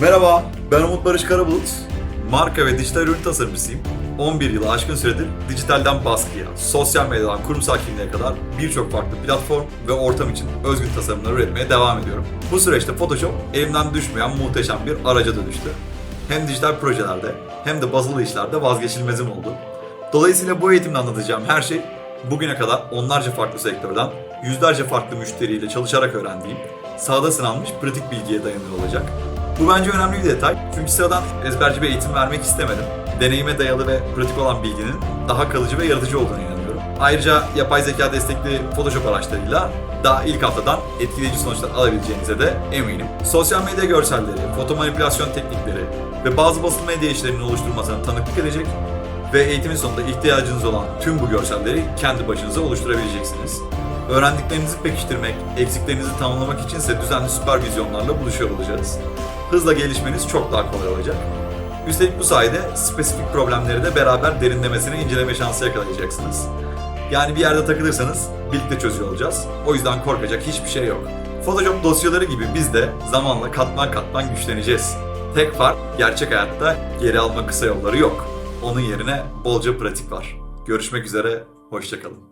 Merhaba, ben Umut Barış Karabulut. Marka ve dijital ürün tasarımcısıyım. 11 yılı aşkın süredir dijitalden baskıya, sosyal medyadan kurumsal kimliğe kadar birçok farklı platform ve ortam için özgün tasarımlar üretmeye devam ediyorum. Bu süreçte Photoshop elimden düşmeyen muhteşem bir araca dönüştü. Hem dijital projelerde hem de basılı işlerde vazgeçilmezim oldu. Dolayısıyla bu eğitimde anlatacağım her şey bugüne kadar onlarca farklı sektörden, yüzlerce farklı müşteriyle çalışarak öğrendiğim, sahada sınanmış pratik bilgiye dayanıyor olacak. Bu bence önemli bir detay çünkü sıradan ezberci bir eğitim vermek istemedim. Deneyime dayalı ve pratik olan bilginin daha kalıcı ve yaratıcı olduğunu inanıyorum. Ayrıca yapay zeka destekli Photoshop araçlarıyla daha ilk haftadan etkileyici sonuçlar alabileceğinize de eminim. Sosyal medya görselleri, foto manipülasyon teknikleri ve bazı basılı medya işlerinin oluşturmasına tanıklık edecek ve eğitimin sonunda ihtiyacınız olan tüm bu görselleri kendi başınıza oluşturabileceksiniz. Öğrendiklerinizi pekiştirmek, eksiklerinizi tamamlamak içinse düzenli süpervizyonlarla buluşuyor olacağız. Hızla gelişmeniz çok daha kolay olacak. Üstelik bu sayede spesifik problemleri de beraber derinlemesine inceleme şansı yakalayacaksınız. Yani bir yerde takılırsanız birlikte çözüyor olacağız. O yüzden korkacak hiçbir şey yok. Photoshop dosyaları gibi biz de zamanla katman katman güçleneceğiz. Tek fark gerçek hayatta geri alma kısa yolları yok. Onun yerine bolca pratik var. Görüşmek üzere, hoşçakalın.